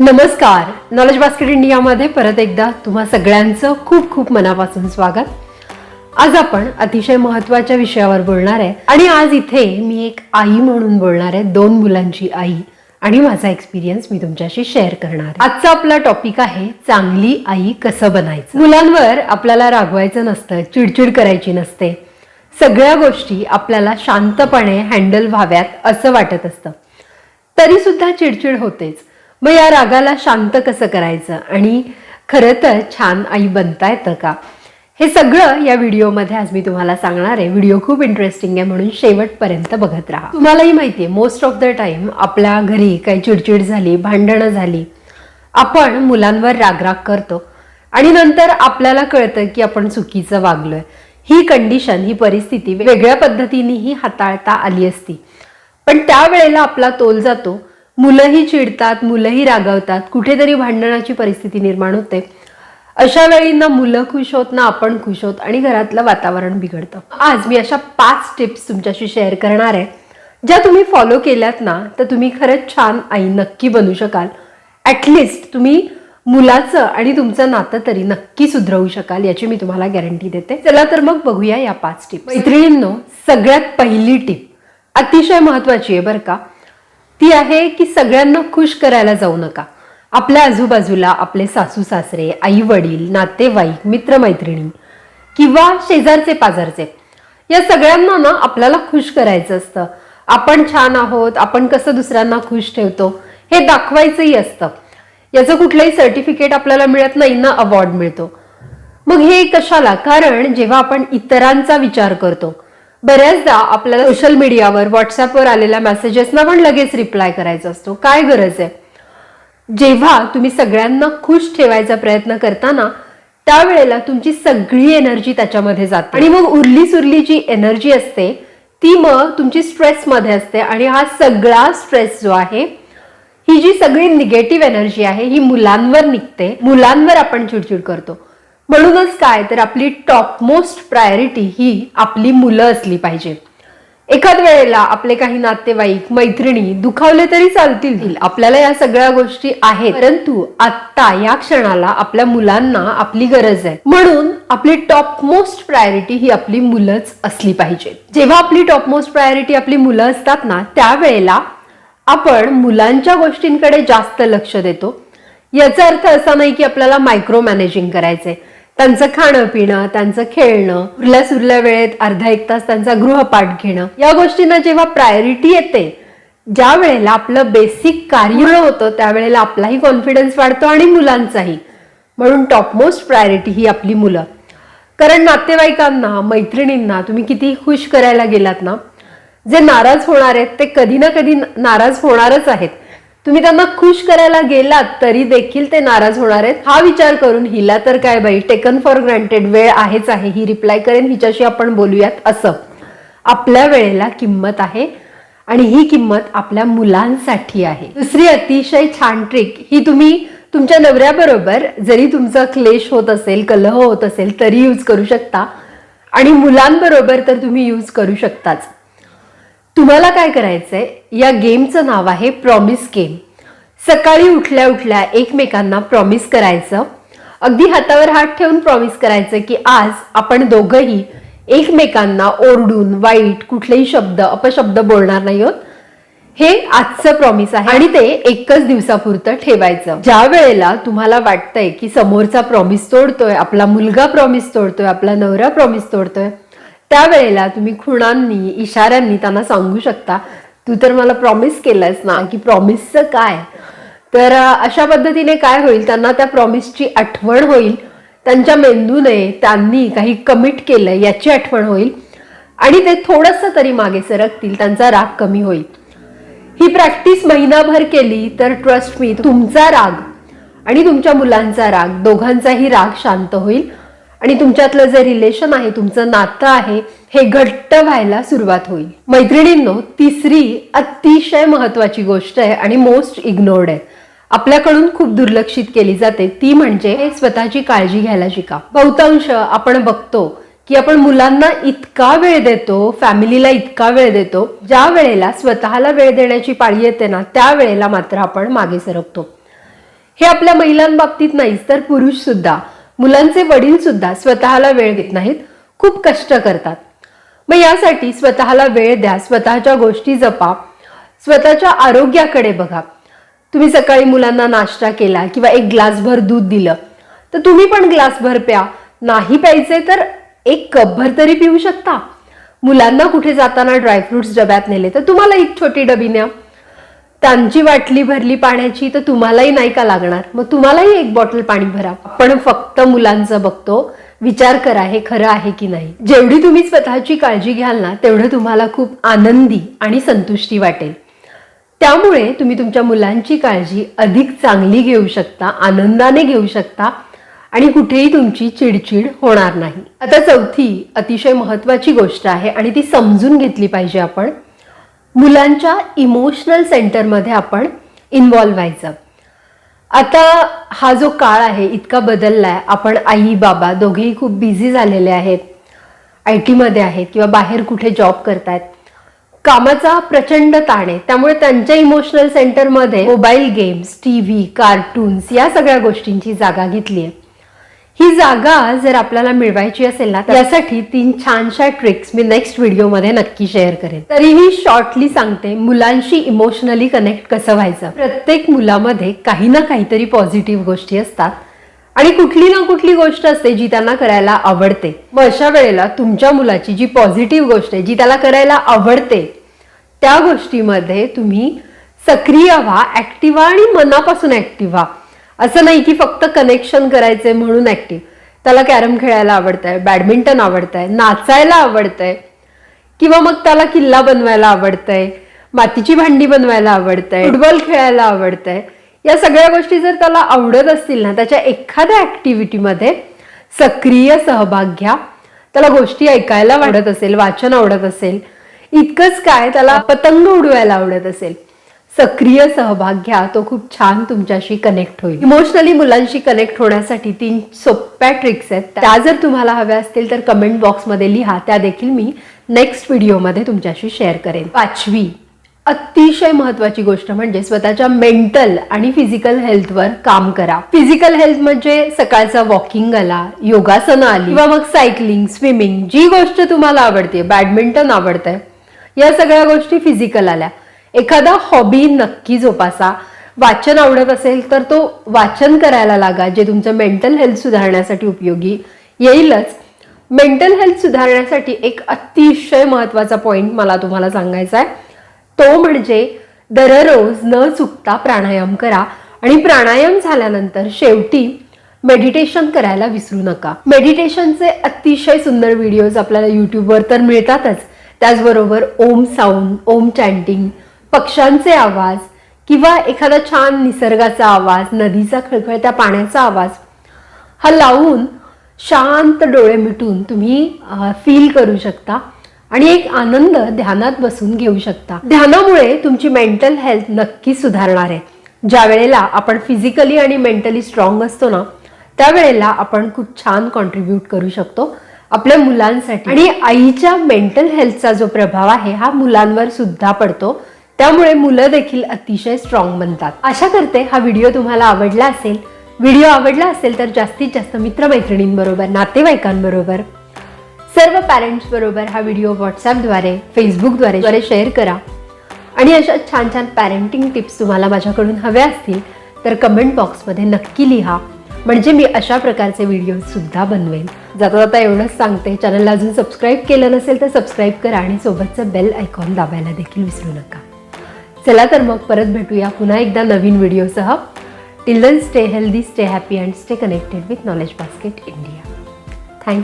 नमस्कार. Knowledge basket इंडियामध्ये परत एकदा तुम्हा सगळ्यांचं खूप खूप मनापासून स्वागत. आज आपण अतिशय महत्त्वाच्या विषयावर बोलणार आहे. आणि आज इथे मी एक आई म्हणून बोलणार आहे दोन मुलांची आई. आणि माझा एक्सपिरियन्स मी तुमच्याशी शेअर करणार आजचा आपला टॉपिक आहे चांगली आई कसं बनायचं? मुलांवर आपल्याला रागवायचं नसतं चिडचिड करायची नसते. सगळ्या गोष्टी आपल्याला शांतपणे हँडल व्हाव्यात असं वाटत असतं. तरी सुद्धा चिडचिड होतेच. मग या रागाला शांत कसं करायचं? आणि खरं तर छान आई बनता येतं का? हे सगळं या व्हिडिओमध्ये आज मी तुम्हाला सांगणार आहे. व्हिडिओ खूप इंटरेस्टिंग आहे म्हणून शेवटपर्यंत बघत राहा. तुम्हालाही माहिती आहे मोस्ट ऑफ द टाइम आपल्या घरी काही चिडचिड झाली भांडणं झाली आपण मुलांवर रागराग करतो. आणि नंतर आपल्याला कळतं की आपण चुकीचं वागलोय. ही कंडिशन ही परिस्थिती वेगळ्या पद्धतीनेही हाताळता आली असती. पण त्यावेळेला आपला तोल जातो. मुलंही चिडतात मुलंही रागावतात. कुठेतरी भांडणाची परिस्थिती निर्माण होते. अशा वेळी ना मुलं खुश होत ना आपण खुश होत आणि घरातलं वातावरण बिघडतं. आज मी अशा पाच टिप्स तुमच्याशी शेअर करणार आहे. ज्या तुम्ही फॉलो केल्यात ना तर तुम्ही खरंच छान आई नक्की बनू शकाल. ॲटलिस्ट तुम्ही मुलाचं आणि तुमचं नातं तरी नक्की सुधरवू शकाल याची मी तुम्हाला गॅरंटी देते. चला तर मग बघूया या पाच टिप मैत्रिणींनो सगळ्यात पहिली टिप अतिशय महत्वाची आहे बरं का. ती आहे की सगळ्यांना खुश करायला जाऊ नका. आपल्या आजूबाजूला आपले सासू सासरे आई वडील नातेवाईक मित्रमैत्रिणी किंवा शेजारचे पाजारचे. या सगळ्यांना ना आपल्याला खुश करायचं असतं. आपण छान आहोत आपण कसं दुसऱ्यांना खुश ठेवतो हे दाखवायचंही असतं. याचं कुठलंही सर्टिफिकेट आपल्याला मिळत नाही ना अवॉर्ड मिळतो. मग हे कशाला? कारण जेव्हा आपण इतरांचा विचार करतो बऱ्याचदा आपल्याला सोशल मीडियावर व्हॉट्सअपवर आलेल्या मेसेजेसना पण लगेच रिप्लाय करायचा असतो. काय गरज आहे? जेव्हा तुम्ही सगळ्यांना खुश ठेवायचा प्रयत्न करताना त्यावेळेला तुमची सगळी एनर्जी त्याच्यामध्ये जाते. आणि मग उरली सुरली जी एनर्जी असते ती मग तुमची स्ट्रेसमध्ये असते. आणि हा सगळा स्ट्रेस जो आहे ही जी सगळी निगेटिव्ह एनर्जी आहे ही मुलांवर निघते. मुलांवर आपण चिडचिड करतो. म्हणूनच काय तर आपली टॉप मोस्ट प्रायोरिटी ही आपली मुलं असली पाहिजे. एखाद वेळेला आपले काही नातेवाईक मैत्रिणी दुखावले तरी चालतील. आपल्याला या सगळ्या गोष्टी आहेत. परंतु आत्ता या क्षणाला आपल्या मुलांना आपली गरज आहे. म्हणून आपली टॉप मोस्ट प्रायोरिटी ही आपली मुलंच असली पाहिजे. जेव्हा आपली टॉप मोस्ट प्रायोरिटी आपली मुलं असतात ना त्यावेळेला आपण मुलांच्या गोष्टींकडे जास्त लक्ष देतो. याचा अर्थ असा नाही की आपल्याला मायक्रो मॅनेजिंग करायचंय. त्यांचं खाणं पिणं त्यांचं खेळणं उरल्या सुरल्या वेळेत अर्धा एक तास त्यांचा गृहपाठ घेणं. या गोष्टींना जेव्हा प्रायोरिटी येते ज्या वेळेला आपलं बेसिक कार्य होतं त्यावेळेला आपलाही कॉन्फिडन्स वाढतो आणि मुलांचाही. म्हणून टॉपमोस्ट प्रायोरिटी ही आपली मुलं. कारण नातेवाईकांना मैत्रिणींना तुम्ही किती खुश करायला गेलात ना? जे नाराज होणार आहेत ते कधी ना कधी नाराज होणारच आहेत. तुम्ही त्यांना खुश करायला गेलात तरी देखील ते नाराज होणार आहेत. हा विचार करून हिला तर काय बाई टेकन फॉर ग्रँटेड वेळ आहेच आहे ही रिप्लाय करेन हिच्याशी आपण बोलूयात असं. आपल्या वेळेला किंमत आहे आणि ही किंमत आपल्या मुलांसाठी आहे. दुसरी अतिशय छान ट्रिक ही तुम्ही तुमच्या नवऱ्याबरोबर जरी तुमचा क्लेश होत असेल कलह होत असेल तरी यूज करू शकता. आणि मुलांबरोबर तर तुम्ही यूज करू शकताच. तुम्हाला काय करायचंय? या गेमचं नाव आहे प्रॉमिस गेम सकाळी उठल्या उठल्या एकमेकांना प्रॉमिस करायचं. अगदी हातावर हात ठेवून प्रॉमिस करायचं की आज आपण दोघंही एकमेकांना ओरडून वाईट कुठलेही शब्द अपशब्द बोलणार नाही आहोत. हे आजचं प्रॉमिस आहे. आणि ते एकच दिवसापुरतं ठेवायचं. ज्या वेळेला तुम्हाला वाटतंय की समोरचा प्रॉमिस तोडतोय आपला मुलगा प्रॉमिस तोडतोय आपला नवरा प्रॉमिस तोडतोय त्यावेळेला तुम्ही खुणांनी इशाऱ्यांनी त्यांना सांगू शकता. तू तर मला प्रॉमिस केलंयस ना की प्रॉमिसचं काय? तर अशा पद्धतीने काय होईल? त्यांना त्या प्रॉमिसची आठवण होईल. त्यांच्या मेंदूने त्यांनी काही कमिट केलं याची आठवण होईल. आणि ते थोडंसं तरी मागे सरकतील त्यांचा राग कमी होईल. ही प्रॅक्टिस महिनाभर केली तर ट्रस्ट मी तुमचा राग आणि तुमच्या मुलांचा राग दोघांचाही राग शांत होईल. आणि तुमच्यातलं जे रिलेशन आहे तुमचं नातं आहे हे घट्ट व्हायला सुरुवात होईल. मैत्रिणींनो तिसरी अतिशय महत्वाची गोष्ट आहे आणि मोस्ट इग्नोर्ड आहे. आपल्याकडून खूप दुर्लक्षित केली जाते. ती म्हणजे स्वतःची काळजी घ्यायला शिका. बहुतांश आपण बघतो की आपण मुलांना इतका वेळ देतो फॅमिलीला इतका वेळ देतो ज्या वेळेला स्वतःला वेळ देण्याची पाळी येते ना त्या वेळेला मात्र आपण मागे सरकतो. हे आपल्या महिलांबाबतीत नाहीच तर पुरुष सुद्धा. मुलांचे वडील सुद्धा स्वतःला वेळ देत नाहीत खूप कष्ट करतात. मग यासाठी स्वतःला वेळ द्या स्वतःच्या गोष्टी जपा स्वतःच्या आरोग्याकडे बघा. तुम्ही सकाळी मुलांना नाश्ता केला किंवा एक ग्लासभर दूध दिलं तर तुम्ही पण ग्लासभर प्या. नाही प्यायचे तर एक कपभर तरी पिऊ शकता. मुलांना कुठे जाताना ड्रायफ्रुट्स डब्यात नेले तर तुम्हाला एक छोटी डबी न्या. त्यांची बाटली भरली पाण्याची तर तुम्हालाही नाही का लागणार? मग तुम्हालाही एक बॉटल पाणी भरा. आपण फक्त मुलांचं बघतो. विचार करा हे खरं आहे की नाही? जेवढी तुम्ही स्वतःची काळजी घ्याल ना तेवढं तुम्हाला खूप आनंदी आणि संतुष्टी वाटेल. त्यामुळे तुम्ही तुमच्या मुलांची काळजी अधिक चांगली घेऊ शकता आनंदाने घेऊ शकता आणि कुठेही तुमची चिडचिड होणार नाही. आता चौथी अतिशय महत्वाची गोष्ट आहे आणि ती समजून घेतली पाहिजे आपण. मुलांच्या इमोशनल सेंटरमध्ये आपण इन्व्हॉल्व्ह व्हायचं. आता हा जो काळ आहे इतका बदललाय. आपण आई बाबा दोघेही खूप बिझी झालेले आहेत. आय टीमध्ये आहेत किंवा बाहेर कुठे जॉब करतायत. कामाचा प्रचंड ताण आहे. त्यामुळे त्यांच्या इमोशनल सेंटरमध्ये mobile games T V cartoons या सगळ्या गोष्टींची जागा घेतली आहे ही जागा जर आपल्याला मिळवायची असेल ना त्यासाठी तीन छानशा ट्रिक्स मी नेक्स्ट व्हिडिओमध्ये नक्की शेअर करेन. तरीही शॉर्टली सांगते मुलांशी इमोशनली कनेक्ट कसं व्हायचं? प्रत्येक मुलामध्ये काही ना काहीतरी पॉझिटिव्ह गोष्टी असतात. आणि कुठली ना कुठली गोष्ट असते जी त्यांना करायला आवडते. मग अशा वेळेला तुमच्या मुलाची जी पॉझिटिव्ह गोष्ट आहे जी त्याला करायला आवडते त्या गोष्टीमध्ये तुम्ही सक्रिय व्हा ऍक्टिव्ह आणि मनापासून ऍक्टिव्ह व्हा. असं नाही की फक्त कनेक्शन करायचंय म्हणून ऍक्टिव्ह त्याला कॅरम खेळायला आवडतंय बॅडमिंटन आवडतंय नाचायला आवडतंय किंवा मग त्याला किल्ला बनवायला आवडतंय मातीची भांडी बनवायला आवडतंय फुटबॉल खेळायला आवडतंय. या सगळ्या गोष्टी जर त्याला आवडत असतील ना त्याच्या एखाद्या ऍक्टिव्हिटीमध्ये सक्रिय सहभाग घ्या. त्याला गोष्टी ऐकायला आवडत असेल वाचन आवडत असेल इतकंच काय त्याला पतंग उडवायला आवडत असेल. सक्रिय सहभाग घ्या. तो खूप छान तुमच्याशी कनेक्ट होईल. इमोशनली मुलांशी कनेक्ट होण्यासाठी तीन सोप्या ट्रिक्स आहेत. त्या जर तुम्हाला हव्या असतील तर कमेंट बॉक्समध्ये लिहा. त्या देखील मी नेक्स्ट व्हिडिओमध्ये तुमच्याशी शेअर करेन. पाचवी अतिशय महत्वाची गोष्ट म्हणजे स्वतःच्या मेंटल आणि फिजिकल हेल्थवर काम करा. फिजिकल हेल्थ म्हणजे सकाळचा वॉकिंग आला योगासनं आली किंवा मग सायकलिंग स्विमिंग जी गोष्ट तुम्हाला आवडते बॅडमिंटन आवडतंय या सगळ्या गोष्टी फिजिकल आल्या. एखादा हॉबी नक्की जोपासा. वाचन आवडत असेल तर तो वाचन करायला लागा जे तुमचं मेंटल हेल्थ सुधारण्यासाठी उपयोगी येईलच. मेंटल हेल्थ सुधारण्यासाठी एक अतिशय महत्त्वाचा पॉईंट मला तुम्हाला सांगायचा आहे. तो म्हणजे दररोज न चुकता प्राणायाम करा आणि प्राणायाम झाल्यानंतर शेवटी मेडिटेशन करायला विसरू नका. मेडिटेशनचे अतिशय सुंदर व्हिडिओज आपल्याला युट्यूबवर तर मिळतातच. त्याचबरोबर ओम साऊंड ओम चॅन्टिंग पक्ष्यांचे आवाज किंवा एखादा छान निसर्गाचा आवाज नदीचा खळखळत्या पाण्याचा आवाज हा लावून शांत डोळे मिटून तुम्ही फील करू शकता आणि एक आनंद ध्यानात बसून घेऊ शकता. ध्यानामुळे तुमची मेंटल हेल्थ नक्की सुधारणार आहे. ज्या वेळेला आपण फिजिकली आणि मेंटली स्ट्रॉंग असतो ना त्यावेळेला आपण खूप छान कॉन्ट्रीब्यूट करू शकतो आपल्या मुलांसाठी. आणि आईच्या मेंटल हेल्थचा जो प्रभाव आहे हा मुलांवर सुद्धा पडतो. त्यामुळे मुलं देखील अतिशय स्ट्रॉंग बनतात. आशा करते हा व्हिडिओ तुम्हाला आवडला असेल. व्हिडिओ आवडला असेल तर जास्तीत जास्त मित्रमैत्रिणींबरोबर नातेवाईकांबरोबर सर्व पॅरेंट्स बरोबर हा व्हिडिओ व्हॉट्सॲपद्वारे फेसबुकद्वारे द्वारे शेअर करा. आणि अशा छान छान पॅरेंटिंग टिप्स तुम्हाला माझ्याकडून हव्या असतील तर कमेंट बॉक्समध्ये नक्की लिहा. म्हणजे मी अशा प्रकारचे व्हिडिओ सुद्धा बनवेन. जाता जाता एवढंच सांगते चॅनलला अजून सबस्क्राईब केलं नसेल तर सबस्क्राईब करा आणि सोबतचं बेल आयकॉन दाबायला देखील विसरू नका. चला तर मग परत भेटूया पुन्हा एकदा नवीन व्हिडिओसह. Till then stay healthy stay happy and stay connected with Knowledge Basket India thank you